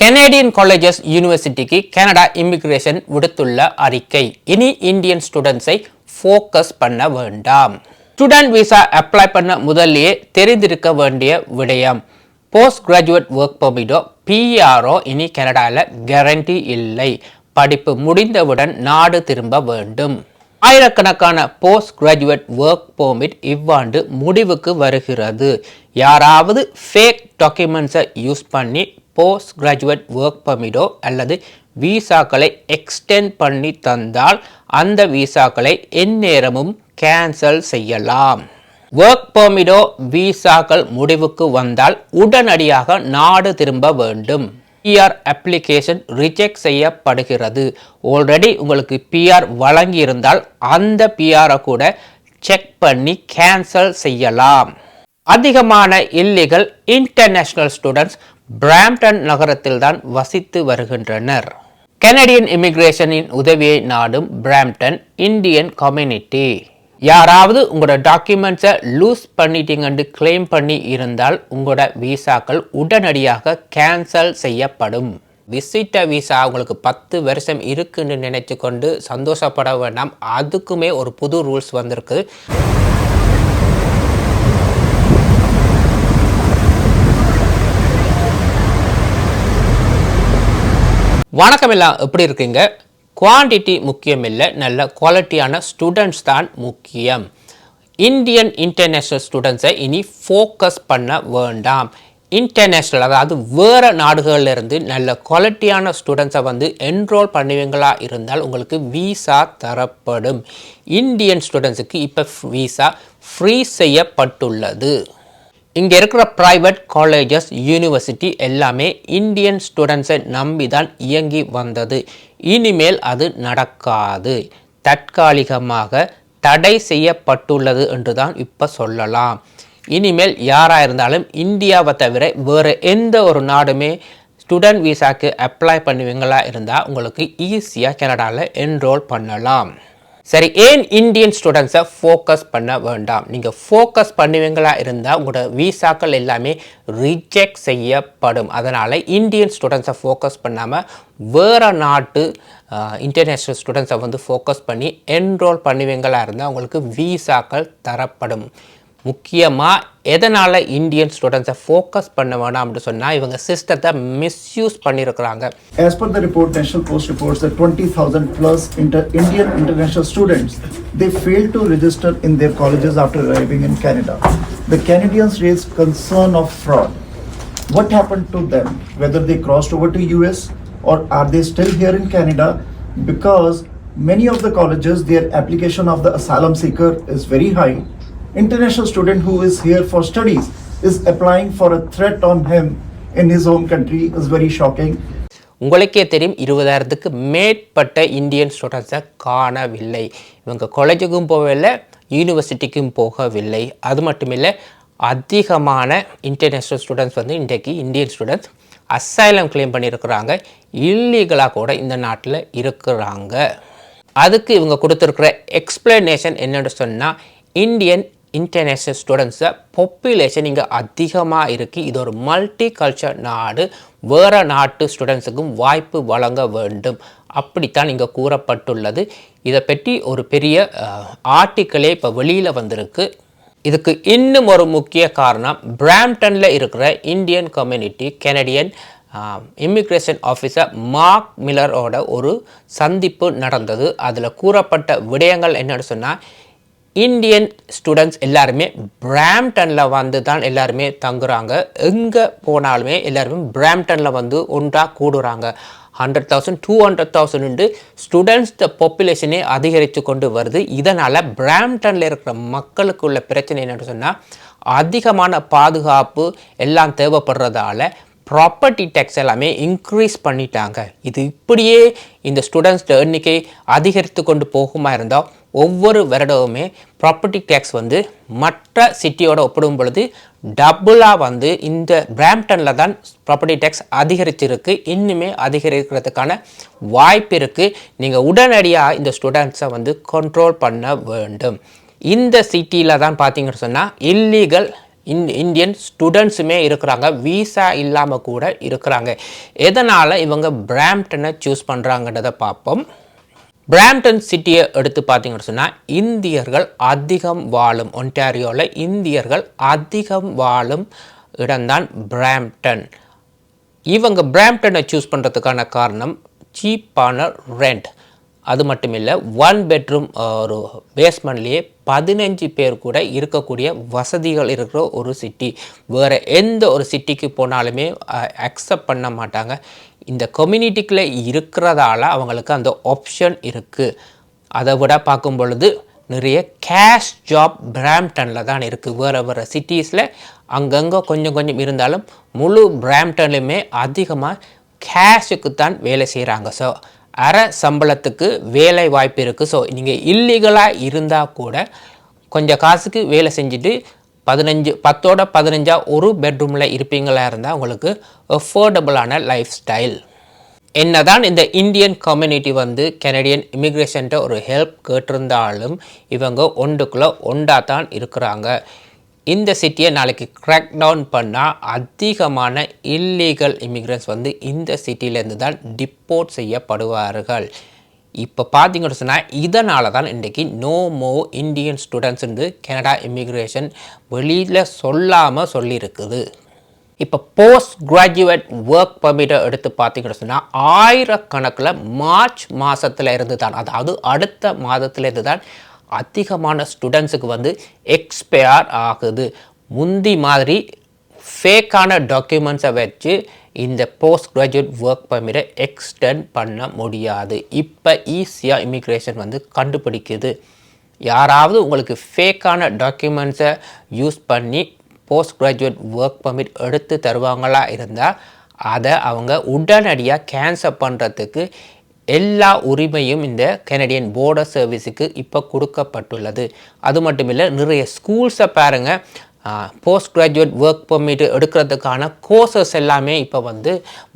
Canadian colleges யூனிவர்சிட்டிக்கு Canada immigration விடுத்துள்ள அறிக்கை. இனி இந்தியன் ஸ்டூடெண்ட்ஸை ஃபோக்கஸ் பண்ண வேண்டாம். ஸ்டூடெண்ட் விசா அப்ளை பண்ண முதல்லயே தெரிந்திருக்க வேண்டிய விடயம். போஸ்ட் கிராஜுவேட் ஒர்க் பர்மிட்டோ பிஆர்ஓ இனி கனடாவில் கேரண்டி இல்லை. படிப்பு முடிந்தவுடன் நாடு திரும்ப வேண்டும். ஆயிரக்கணக்கான போஸ்ட் கிராஜுவேட் ஒர்க் பர்மிட் இவ்வாண்டு முடிவுக்கு வருகிறது. யாராவது ஃபேக் டாக்குமெண்ட்ஸை யூஸ் பண்ணி போஸ்ட் கிராஜுவேட் ஒர்க் பர்மிட்டோ அல்லது விசாக்களை எக்ஸ்டெண்ட் பண்ணி தந்தால் அந்த விசாக்களை எந்நேரமும் கேன்சல் செய்யலாம். ஒர்க் பர்மிடோ விசாக்கள் முடிவுக்கு வந்தால் உடனடியாக நாடு திரும்ப வேண்டும். பிஆர் அப்ளிகேஷன் ரிஜெக்ட் செய்யப்படுகிறது. ஆல்ரெடி உங்களுக்கு பிஆர் வழங்கியிருந்தால் அந்த பிஆரை கூட செக் பண்ணி கேன்சல் செய்யலாம். அதிகமான இல்லீகல் இன்டர்நேஷனல் ஸ்டூடெண்ட்ஸ் பிராம்டன் நகரத்தில் தான் வசித்து வருகின்றனர். கெனடியன் இமிக்ரேஷனின் உதவியை நாடும் பிராம்டன் இந்தியன் கம்யூனிட்டி. யாராவது உங்களோட டாக்குமெண்ட்ஸை லூஸ் பண்ணிட்டீங்கன்னு கிளைம் பண்ணி இருந்தால் உங்களோட விசாக்கள் உடனடியாக கேன்சல் செய்யப்படும். விசிட்ட விசா உங்களுக்கு பத்து வருஷம் இருக்குன்னு நினைச்சு கொண்டு சந்தோஷப்பட வேண்டாம். அதுக்குமே ஒரு புது ரூல்ஸ் வந்திருக்கு. வணக்கம் எல்லாம். எப்படி இருக்கீங்க? குவான்டிட்டி முக்கியம் இல்லை நல்ல குவாலிட்டியான ஸ்டூடெண்ட்ஸ் தான் முக்கியம். இந்தியன் இன்டர்நேஷ்னல் ஸ்டூடெண்ட்ஸை இனி ஃபோக்கஸ் பண்ண வேண்டாம். இன்டர்நேஷ்னல் அதாவது வேறு நாடுகளிலிருந்து நல்ல குவாலிட்டியான ஸ்டூடெண்ட்ஸை வந்து என்ரோல் பண்ணுவீங்களா இருந்தால் உங்களுக்கு விசா தரப்படும். இந்தியன் ஸ்டூடெண்ட்ஸுக்கு இப்போ விசா ஃப்ரீ செய்யப்பட்டுள்ளது. இங்கே இருக்கிற ப்ரைவேட் காலேஜஸ் யூனிவர்சிட்டி எல்லாமே இந்தியன் ஸ்டூடெண்ட்ஸை நம்பி தான் இயங்கி வந்தது. இனிமேல் அது நடக்காது. தற்காலிகமாக தடை செய்யப்பட்டுள்ளது என்று தான் இப்போ சொல்லலாம். இனிமேல் யாராக இருந்தாலும் இந்தியாவை தவிர வேறு எந்த ஒரு நாடுமே ஸ்டூடெண்ட் விசாக்கு அப்ளை பண்ணுவீங்களா இருந்தால் உங்களுக்கு ஈஸியாக கனடாவில் என்ரோல் பண்ணலாம். சரி ஏன் இந்தியன் ஸ்டூடெண்ட்ஸை ஃபோக்கஸ் பண்ண வேண்டாம்? நீங்கள் ஃபோக்கஸ் பண்ணுவீங்களா இருந்தால் உங்களோட விசாக்கள் எல்லாமே ரிஜெக்ட் செய்யப்படும். அதனால் இந்தியன் ஸ்டூடெண்ட்ஸை ஃபோக்கஸ் பண்ணாமல் வேறு நாட்டு இன்டர்நேஷ்னல் ஸ்டூடெண்ட்ஸை வந்து ஃபோக்கஸ் பண்ணி என்ரோல் பண்ணுவீங்களா இருந்தால் உங்களுக்கு விசாக்கள் தரப்படும். முக்கியமாக எதனால் இந்தியன் ஸ்டூடெண்ட்ஸை ஃபோக்கஸ் பண்ண வேணாம் அப்படின்னு சொன்னால் இவங்க சிஸ்டத்தை மிஸ்யூஸ் பண்ணியிருக்கிறாங்க As per the report, National Post reports that 20,000 plus inter- Indian international students they failed to register in their colleges after arriving in Canada. The Canadians raised concern of fraud. What happened to them? Whether they crossed over to US or are they still here in Canada? Because many of the colleges, their application of the asylum seeker is very high. International student who is here for studies is applying for a threat on him in his home country is very shocking. உங்களுக்கே தெரியும் இருபதாயிரத்துக்கு மேற்பட்ட Indian ஸ்டூடெண்ட்ஸை காணவில்லை. இவங்க காலேஜுக்கும் போகவில்லை யூனிவர்சிட்டிக்கும் போகவில்லை. அது மட்டும் இல்லை அதிகமான இன்டர்நேஷ்னல் ஸ்டூடெண்ட்ஸ் வந்து இன்றைக்கு இந்தியன் ஸ்டூடெண்ட்ஸ் அசைலம் கிளைம் பண்ணியிருக்கிறாங்க. இல்லீகலாக கூட இந்த நாட்டில் இருக்கிறாங்க. அதுக்கு இவங்க கொடுத்துருக்குற எக்ஸ்பிளனேஷன் என்னென்னு சொன்னால் இந்தியன் இன்டர்நேஷ்னல் ஸ்டூடெண்ட்ஸை பாப்புலேஷன் இங்கே அதிகமாக இருக்குது இது ஒரு மல்டி கல்ச்சர் நாடு. வேறு நாட்டு ஸ்டூடெண்ட்ஸுக்கும் வாய்ப்பு வழங்க வேண்டும். அப்படித்தான் இங்கே கூறப்பட்டுள்ளது. இதை பற்றி ஒரு பெரிய ஆர்டிக்கிளே இப்போ வெளியில் வந்திருக்கு. இதுக்கு இன்னும் ஒரு முக்கிய காரணம் பிராம்டனில் இருக்கிற Indian community Canadian immigration officer Mark மில்லரோட ஒரு சந்திப்பு நடந்தது. அதில் கூறப்பட்ட விடயங்கள் என்னென்னு சொன்னால் இந்தியன் ஸ்டூடெண்ட்ஸ் எல்லாருமே பிராம்டனில் வந்து தான் எல்லாருமே தங்குறாங்க. எங்கே போனாலுமே எல்லாருமே பிராம்டனில் வந்து ஒன்றாக கூடுறாங்க. Hundred thousand two hundred thousand students பாப்புலேஷனே அதிகரித்து கொண்டு வருது. இதனால் பிராம்டனில் இருக்கிற மக்களுக்கு உள்ள பிரச்சனை என்னன்னு சொன்னால் அதிகமான பாதுகாப்பு எல்லாம் தேவைப்படுறதால ப்ராப்பர்ட்டி டேக்ஸ் எல்லாமே இன்க்ரீஸ் பண்ணிட்டாங்க. இது இப்படியே இந்த ஸ்டூடெண்ட்ஸ் எண்ணிக்கை அதிகரித்து கொண்டு போகுமா இருந்தால் ஒவ்வொரு வருடமுமே ப்ராப்பர்ட்டி டேக்ஸ் வந்து மற்ற சிட்டியோட ஒப்பிடும் பொழுது டபுளாக வந்து இந்த பிராம்டனில் தான் ப்ராப்பர்ட்டி டேக்ஸ் அதிகரிச்சிருக்கு. இன்னுமே அதிகரிக்கிறதுக்கான வாய்ப்பு இருக்குது நீங்கள் உடனடியாக இந்த ஸ்டூடெண்ட்ஸை வந்து கண்ட்ரோல் பண்ண வேண்டும். இந்த சிட்டியில் தான் பார்த்தீங்கன்னு சொன்னால் இல்லீகல் இன் இந்தியன் ஸ்டூடெண்ட்ஸுமே இருக்கிறாங்க. வீசா இல்லாமல் கூட இருக்கிறாங்க. எதனால் இவங்க பிராம்டனை சூஸ் பண்ணுறாங்கன்றதை பார்ப்போம் பிராம்டன் சிட்டியை எடுத்து பார்த்தீங்கன்னு சொன்னால் இந்தியர்கள் அதிகம் வாழும் ஒன்டாரியோவில் இந்தியர்கள் அதிகம் வாழும் இடம்தான் பிராம்டன் இவங்க பிராம்டனை சூஸ் பண்ணுறதுக்கான காரணம் சீப்பான ரெண்ட் அது மட்டும் இல்லை ஒன் பெட்ரூம் ஒரு பேஸ்மெண்ட்லேயே பதினஞ்சு பேர் கூட இருக்கக்கூடிய வசதிகள் இருக்கிற ஒரு சிட்டி வேறு எந்த ஒரு சிட்டிக்கு போனாலுமே அக்செப்ட் பண்ண மாட்டாங்க. இந்த கம்யூனிட்டிக்குள்ளே இருக்கிறதால அவங்களுக்கு அந்த ஆப்ஷன் இருக்குது அதை விட பார்க்கும் பொழுது நிறைய கேஷ் ஜாப் பிராம்டனில் தான் இருக்குது வேறு வேறு சிட்டிஸில் அங்கங்கே கொஞ்சம் கொஞ்சம் இருந்தாலும் முழு பிராம்டன்லையுமே அதிகமாக கேஷுக்கு தான் வேலை செய்கிறாங்க ஸோ அரை சம்பளத்துக்கு வேலை வாய்ப்பு இருக்குது ஸோ நீங்கள் இல்லீகலாக இருந்தால் கூட கொஞ்சம் காசுக்கு வேலை செஞ்சுட்டு பதினஞ்சு பத்தோட பதினஞ்சா ஒரு பெட்ரூமில் இருப்பீங்களா இருந்தால் உங்களுக்கு அஃபோர்டபுளான லைஃப் ஸ்டைல் என்ன தான் இந்த இந்தியன் கம்யூனிட்டி வந்து கெனடியன் இமிக்ரேஷன்ட்ட ஒரு ஹெல்ப் கேட்டிருந்தாலும் இவங்க ஒன்றுக்குள்ளே ஒண்டா தான் இருக்கிறாங்க. இந்த சிட்டியை நாளைக்கு கிராக் டவுன் பண்ணால் அதிகமான இல்லீகல் இமிக்ரன்ஸ் வந்து இந்த சிட்டியிலேருந்து தான் டிப்போர்ட் செய்யப்படுவார்கள். இப்போ பார்த்தீங்கன்னு சொன்னால் இதனால தான் இன்றைக்கி நோ மோ இந்தியன் ஸ்டூடெண்ட்ஸ் வந்து கனடா இமிக்ரேஷன் வெளியில் சொல்லாமல் சொல்லியிருக்குது. இப்போ போஸ்ட் கிராஜுவேட் ஒர்க் பர்மிட்டை எடுத்து பார்த்தீங்கன்னு சொன்னால் ஆயிரக்கணக்கில் மார்ச் மாதத்தில் இருந்து தான் அதாவது அடுத்த மாதத்திலேருந்து தான் அதிகமான ஸ்டூடெண்ட்ஸுக்கு வந்து எக்ஸ்பயர் ஆகுது. முந்தி மாதிரி ஃபேக்கான டாக்குமெண்ட்ஸை வச்சு இந்த போஸ்ட் கிராஜுவேட் ஒர்க் பர்மிட்டை எக்ஸ்டெண்ட் பண்ண முடியாது. இப்போ ஈஸியாக இமிக்ரேஷன் வந்து கண்டுபிடிக்குது. யாராவது உங்களுக்கு ஃபேக்கான டாக்குமெண்ட்ஸை யூஸ் பண்ணி போஸ்ட் கிராஜுவேட் ஒர்க் பர்மிட் எடுத்து தருவாங்களா இருந்தால் அதை அவங்க உடனடியாக கேன்சல் பண்ணுறதுக்கு எல்லா உரிமையும் இந்த கெனடியன் போர்டர் சர்வீஸுக்கு இப்போ கொடுக்கப்பட்டுள்ளது. அது மட்டும் இல்லை நிறைய ஸ்கூல்ஸை பாருங்கள் போஸ்ட் கிராஜுவேட் ஒர்க் பர்மிட் எடுக்கிறதுக்கான கோர்சஸ் எல்லாமே இப்போ வந்து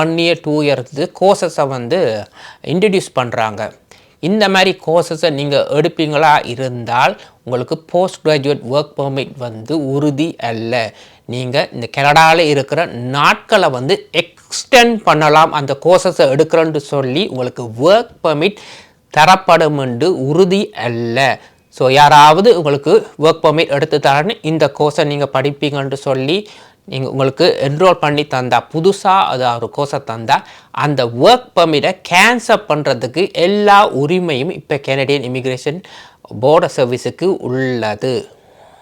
ஒன் இயர் டூ இயர்ஸ் கோர்சஸை வந்து இன்ட்ரடியூஸ் பண்ணுறாங்க இந்த மாதிரி கோர்சஸை நீங்கள் எடுப்பீங்களா இருந்தால் உங்களுக்கு போஸ்ட் கிராஜுவேட் ஒர்க் பர்மிட் வந்து உறுதி அல்ல. நீங்கள் இந்த கனடாவில் இருக்கிற நாட்களை வந்து எக்ஸ்டெண்ட் பண்ணலாம். அந்த கோர்சஸை எடுக்கிறேன்னு சொல்லி உங்களுக்கு ஒர்க் பர்மிட் தரப்படும் என்று உறுதி அல்ல. ஸோ யாராவது உங்களுக்கு ஒர்க் பர்மிட் எடுத்து தரேன்னு இந்த கோர்ஸை நீங்கள் படிப்பீங்கன்னு சொல்லி நீங்கள் உங்களுக்கு என்ரோல் பண்ணி தந்தால் புதுசாக அது ஒரு கோர்ஸை தந்தால் அந்த ஒர்க் பர்மிட்டை கேன்சல் பண்ணுறதுக்கு எல்லா உரிமையும் இப்போ கெனடியன் இமிக்ரேஷன் போர்டர் சர்வீஸுக்கு உள்ளது.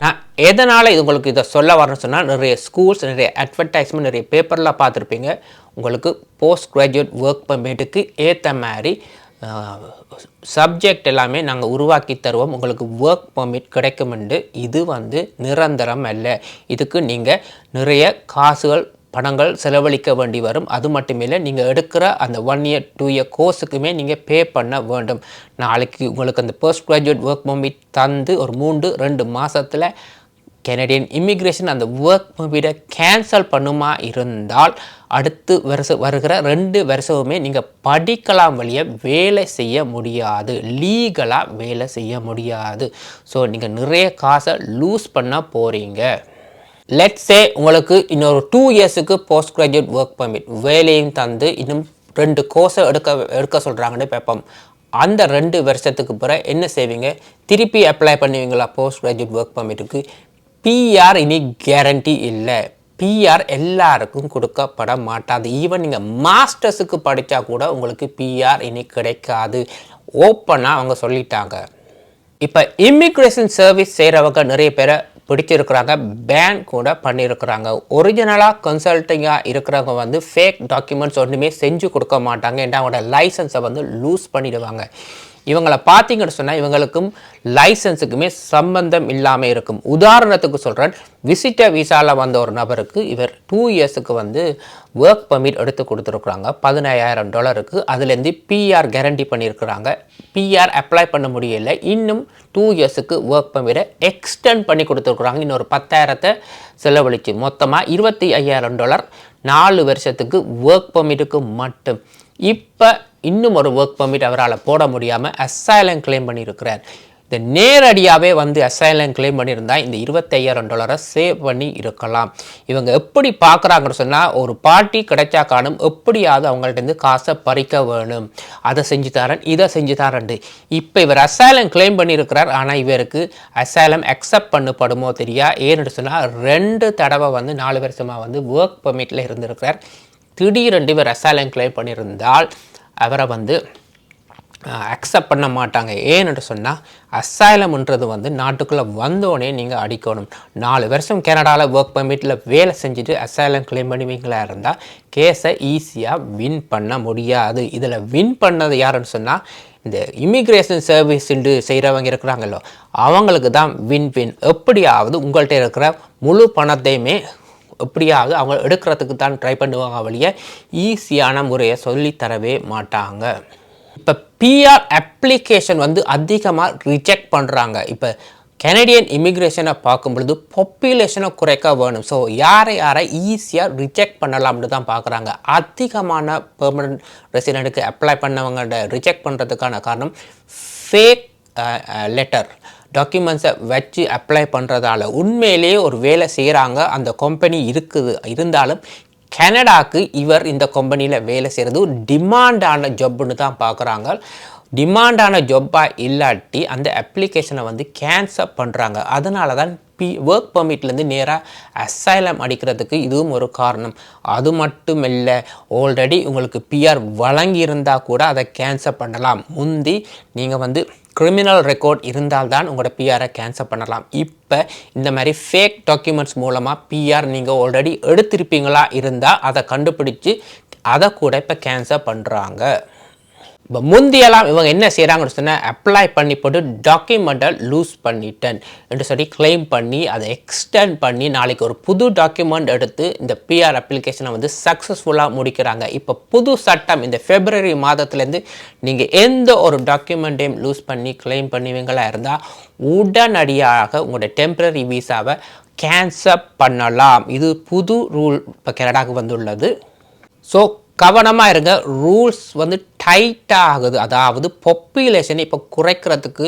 நான் எதனால் இது உங்களுக்கு இதை சொல்ல வரேன்னு சொன்னால் நிறைய ஸ்கூல்ஸ் நிறைய அட்வர்டைஸ்மெண்ட் நிறைய பேப்பரில் பார்த்துருப்பீங்க. உங்களுக்கு போஸ்ட் கிராஜுவேட் ஒர்க் பர்மிட்டுக்கு ஏற்ற மாதிரி சப்ஜெக்ட் எல்லாமே நாங்கள் உருவாக்கி தருவோம். உங்களுக்கு ஒர்க் பர்மிட் என்று இது வந்து நிரந்தரம் அல்ல. இதுக்கு நீங்கள் நிறைய காசுகள் பணங்கள் செலவழிக்க வேண்டி வரும். அது மட்டுமில்லை நீங்கள் எடுக்கிற அந்த ஒன் இயர் டூ இயர் கோர்ஸுக்குமே நீங்கள் பே பண்ண வேண்டும். நாளைக்கு உங்களுக்கு அந்த போஸ்ட் கிராஜுவேட் ஒர்க் பர்மிட் தந்து ஒரு மூன்று ரெண்டு மாதத்தில் கெனடியன் இமிக்ரேஷன் அந்த ஒர்க் பர்மிட்டை கேன்சல் பண்ணுமா இருந்தால் அடுத்து வருஷ வருகிற ரெண்டு வருஷமுமே நீங்கள் படிக்கலாம் வழியை வேலை செய்ய முடியாது. லீகலாக வேலை செய்ய முடியாது. ஸோ நீங்கள் நிறைய காசை லூஸ் பண்ண போகிறீங்க லெட்ஸே உங்களுக்கு இன்னொரு டூ இயர்ஸுக்கு போஸ்ட் கிராஜுவேட் ஒர்க் பர்மிட் வேலையும் தந்து இன்னும் ரெண்டு கோர்ஸை எடுக்க எடுக்க சொல்கிறாங்கன்னு பார்ப்போம் அந்த ரெண்டு வருஷத்துக்கு பிறகு என்ன செய்வீங்க? திருப்பி அப்ளை பண்ணுவீங்களா போஸ்ட் கிராஜுவேட் ஒர்க் பர்மிட்டுக்கு பிஆர் இனி கேரண்டி இல்லை. பிஆர் எல்லாருக்கும் கொடுக்கப்பட மாட்டாது. ஈவன் நீங்கள் மாஸ்டர்ஸுக்கு படித்தா கூட உங்களுக்கு பிஆர் இனி கிடைக்காது. ஓப்பனாக அவங்க சொல்லிட்டாங்க. இப்போ இமிக்ரேஷன் சர்வீஸ் செய்கிறவங்க நிறைய பேரை பிடிச்சிருக்கிறாங்க. பேன் கூட பண்ணியிருக்கிறாங்க ஒரிஜினலாக கன்சல்ட்டிங்காக இருக்கிறவங்க வந்து ஃபேக் டாக்குமெண்ட்ஸ் ஒன்றுமே செஞ்சு கொடுக்க மாட்டாங்க. ஏன்னா அவங்களோட லைசன்ஸை வந்து லூஸ் பண்ணிடுவாங்க. இவங்களை பார்த்தீங்கன்னு சொன்னால் இவங்களுக்கும் லைசன்ஸுக்குமே சம்பந்தம் இல்லாமல் இருக்கும். உதாரணத்துக்கு சொல்கிறேன் விசிட்டர் விசாவில் வந்த ஒரு நபருக்கு இவர் டூ இயர்ஸுக்கு வந்து ஒர்க் பர்மிட் எடுத்து கொடுத்துருக்குறாங்க. பதினாயிரம் டாலருக்கு அதுலேருந்து பிஆர் கேரண்டி பண்ணியிருக்கிறாங்க. பிஆர் அப்ளை பண்ண முடியல. இன்னும் டூ இயர்ஸுக்கு ஒர்க் பர்மிட்டை எக்ஸ்டெண்ட் பண்ணி கொடுத்துருக்குறாங்க. இன்னொரு பத்தாயிரத்தை செலவழித்து மொத்தமாக இருபத்தி ஐயாயிரம் டாலர் நாலு வருஷத்துக்கு ஒர்க் பர்மிட்டுக்கு மட்டும். இப்போ இன்னும் ஒரு ஒர்க் பர்மிட் அவரால் போட முடியாமல் அசைலம் கிளைம் பண்ணியிருக்கிறார். இந்த நேரடியாகவே வந்து அசைலம் கிளைம் பண்ணியிருந்தால் இந்த இருபத்தையாயிரம் டாலரை சேவ் பண்ணி இருக்கலாம். இவங்க எப்படி பார்க்குறாங்கன்னு சொன்னால் ஒரு பார்ட்டி கிடைச்சா காணும் எப்படியாவது அவங்கள்ட்ட இருந்து காசை பறிக்க வேணும். அதை செஞ்சு தரேன் இதை செஞ்சு தரேன்ட்டு இப்போ இவர் அசைலம் கிளைம் பண்ணியிருக்கிறார். ஆனால் இவருக்கு அசைலம் அக்செப்ட் பண்ணப்படுமோ தெரியா? ஏன்னு சொன்னால் ரெண்டு தடவை வந்து நாலு வருஷமாக வந்து ஒர்க் பர்மிட்டில் இருந்திருக்கிறார். திடீரென்று இவர் அசாலம் கிளைம் பண்ணியிருந்தால் அவரை வந்து அக்செப்ட் பண்ண மாட்டாங்க. ஏன்னு சொன்னால் அசைலம்ன்றது வந்து நாட்டுக்குள்ளே வந்தோடனே நீங்கள் அடிக்கணும். நாலு வருஷம் கனடாவில் ஒர்க் பர்மிட்டில் வேலை செஞ்சுட்டு அசைலம் கிளைம் பண்ணுவீங்களா இருந்தால் கேஸை ஈஸியாக வின் பண்ண முடியாது. இதில் வின் பண்ணது யாருன்னு சொன்னால் இந்த இமிக்ரேஷன் சர்வீஸ் செய்கிறவங்க இருக்கிறாங்களோ அவங்களுக்கு தான் வின் வின் எப்படியாவது உங்கள்கிட்ட இருக்கிற முழு பணத்தையுமே எப்படியாவது அவங்க எடுக்கிறதுக்கு தான் ட்ரை பண்ணுவாங்க வழிய ஈஸியான முறையை சொல்லித்தரவே மாட்டாங்க. இப்போ பிஆர் அப்ளிகேஷன் வந்து அதிகமாக ரிஜெக்ட் பண்ணுறாங்க இப்போ கெனடியன் இமிக்ரேஷனை பார்க்கும் பொழுது பாப்புலேஷனை குறைக்க வேணும். ஸோ யாரை யாரை ஈஸியாக ரிஜெக்ட் பண்ணலாம்னு தான் பார்க்குறாங்க. அதிகமான பெர்மனன்ட் ரெசிடெண்ட்டுக்கு அப்ளை பண்ணவங்கள்ட ரிஜெக்ட் பண்ணுறதுக்கான காரணம் ஃபேக் லெட்டர் டாக்குமெண்ட்ஸை வச்சு அப்ளை பண்ணுறதால உண்மையிலேயே ஒரு வேலை செய்கிறாங்க அந்த கம்பெனி இருக்குது. இருந்தாலும் கனடாக்கு இவர் இந்த கம்பெனியில் வேலை செய்கிறது டிமாண்டான ஜப்புன்னு தான் பார்க்குறாங்க. டிமாண்டான ஜப்பாக இல்லாட்டி அந்த அப்ளிகேஷனை வந்து கேன்சல் பண்ணுறாங்க அதனால தான் பி ஒர்க் பர்மிட்லேருந்து நேராக அசைலம் அடிக்கிறதுக்கு இதுவும் ஒரு காரணம். அது மட்டும் இல்லை ஆல்ரெடி உங்களுக்கு பிஆர் வழங்கியிருந்தால் கூட அதை கேன்சல் பண்ணலாம். முந்தி நீங்கள் வந்து கிரிமினல் ரெக்கார்ட் இருந்தால்தான் உங்களோட பிஆரை கேன்சல் பண்ணலாம். இப்போ இந்த மாதிரி ஃபேக் டாக்குமெண்ட்ஸ் மூலமாக பிஆர் நீங்கள் ஆல்ரெடி எடுத்திருப்பீங்களா? இருந்தால் அதை கண்டுபிடிச்சு அதை கூட இப்போ கேன்சல் பண்ணுறாங்க இப்போ முந்தியெல்லாம் இவங்க என்ன செய்கிறாங்கன்னு சொன்னால் அப்ளை பண்ணி போட்டு டாக்குமெண்ட்டை லூஸ் பண்ணிட்டேன் என்று சொல்லி கிளைம் பண்ணி அதை எக்ஸ்டெண்ட் பண்ணி நாளைக்கு ஒரு புது டாக்குமெண்ட் எடுத்து இந்த பிஆர் அப்ளிகேஷனை வந்து சக்ஸஸ்ஃபுல்லாக முடிக்கிறாங்க. இப்போ புது சட்டம் இந்த ஃபெப்ரவரி மாதத்துலேருந்து நீங்கள் எந்த ஒரு டாக்குமெண்ட்டையும் லூஸ் பண்ணி கிளைம் பண்ணுவீங்களா இருந்தால் உடனடியாக உங்களுடைய டெம்பரரி வீசாவை கேன்சல் பண்ணலாம். இது புது ரூல் இப்போ கனடாவுக்கு வந்துள்ளது. ஸோ கவனமாக இருங்க. ரூல்ஸ் வந்து டைட்டாக ஆகுது. அதாவது பாப்புலேஷன் இப்போ குறைக்கிறதுக்கு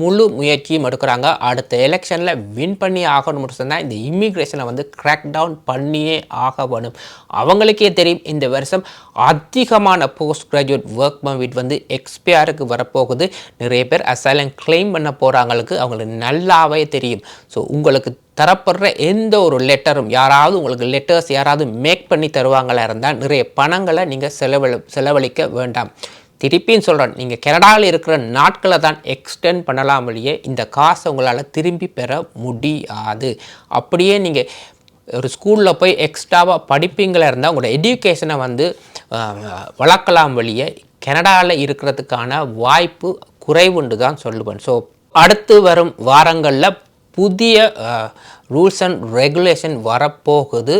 முழு முயற்சியும் எடுக்கிறாங்க. அடுத்த எலெக்ஷனில் வின் பண்ணி ஆகணும்னு சொன்னால் இந்த இமிக்ரேஷனை வந்து கிராக் டவுன் பண்ணியே ஆக வேணும். அவங்களுக்கே தெரியும் இந்த வருஷம் அதிகமான போஸ்ட் கிராஜுவேட் ஒர்க் பர்மிட் வந்து எக்ஸ்பயருக்கு வரப்போகுது. நிறைய பேர் அசைலம் கிளைம் பண்ண போகிறாங்களுக்கு அவங்களுக்கு நல்லாவே தெரியும். ஸோ உங்களுக்கு தரப்படுற எந்த ஒரு லெட்டரும் யாராவது உங்களுக்கு லெட்டர்ஸ் யாராவது மேக் பண்ணி தருவாங்களா இருந்தால் நிறைய பணங்களை நீங்கள் செலவழி செலவழிக்க வேண்டாம். திருப்பியும் சொல்கிறேன் நீங்கள் கனடாவில் இருக்கிற நாட்களை தான் எக்ஸ்டெண்ட் பண்ணலாம் வழியே இந்த காசை உங்களால் திரும்பி பெற முடியாது. அப்படியே நீங்கள் ஒரு ஸ்கூலில் போய் எக்ஸ்ட்ராவாக படிப்பீங்களா இருந்தால் உங்களோட எஜுகேஷனை வந்து வளர்க்கலாம் வழியே கனடாவில் இருக்கிறதுக்கான வாய்ப்பு குறைவுண்டு தான் சொல்லுவேன். ஸோ அடுத்து வரும் வாரங்களில் புதிய ரூல்ஸ் அண்ட் ரெகுலேஷன் வரப்போகுது.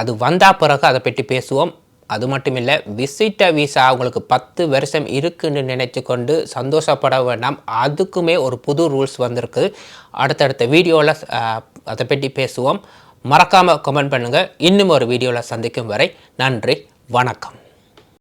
அது வந்தால் பிறகு அதை பற்றி பேசுவோம். அது மட்டும் இல்லை விசிட்ட விசா அவங்களுக்கு பத்து வருஷம் இருக்குன்னு நினைச்சு கொண்டு சந்தோஷப்பட வேண்டாம். அதுக்குமே ஒரு புது ரூல்ஸ் வந்திருக்கு. அடுத்தடுத்த வீடியோவில் அதை பற்றி பேசுவோம். மறக்காமல் கமெண்ட் பண்ணுங்கள் இன்னும் ஒரு வீடியோவில் சந்திக்கும் வரை நன்றி வணக்கம்.